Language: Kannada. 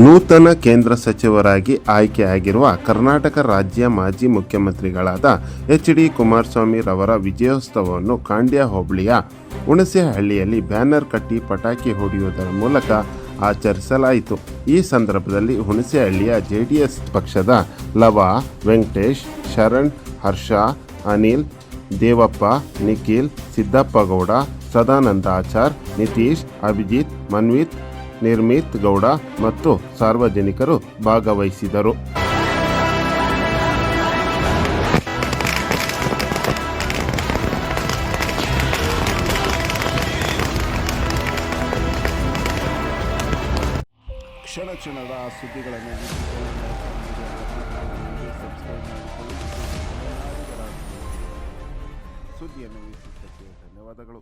ನೂತನ ಕೇಂದ್ರ ಸಚಿವರಾಗಿ ಆಯ್ಕೆಯಾಗಿರುವ ಕರ್ನಾಟಕ ರಾಜ್ಯ ಮಾಜಿ ಮುಖ್ಯಮಂತ್ರಿಗಳಾದ ಎಚ್ ಡಿ ಕುಮಾರಸ್ವಾಮಿ ರವರ ವಿಜಯೋತ್ಸವವನ್ನು ಖಾಂಡ್ಯ ಹೋಬಳಿಯ ಹುಣಸೆಹಳ್ಳಿಯಲ್ಲಿ ಬ್ಯಾನರ್ ಕಟ್ಟಿ ಪಟಾಕಿ ಹೊಡೆಯುವುದರ ಮೂಲಕ ಆಚರಿಸಲಾಯಿತು. ಈ ಸಂದರ್ಭದಲ್ಲಿ ಹುಣಸೆಹಳ್ಳಿಯ ಜೆಡಿಎಸ್ ಪಕ್ಷದ ಲವ, ವೆಂಕಟೇಶ್, ಶರಣ್, ಹರ್ಷ, ಅನಿಲ್, ದೇವಪ್ಪ, ನಿಖಿಲ್, ಸಿದ್ದಪ್ಪಗೌಡ, ಸದಾನಂದ ಆಚಾರ್, ನಿತೀಶ್, ಅಭಿಜಿತ್, ಮನ್ವಿತ್ ನಿರ್ಮಿತ್ ಗೌಡ ಮತ್ತು ಸಾರ್ವಜನಿಕರು ಭಾಗವಹಿಸಿದರು. ಕ್ಷಣ ಕ್ಷಣದ ಸುದ್ದಿಗಳನ್ನು ಸುದ್ದಿಯನ್ನು ವೀಕ್ಷಿಸಿದ್ದಕ್ಕೆ ಧನ್ಯವಾದಗಳು.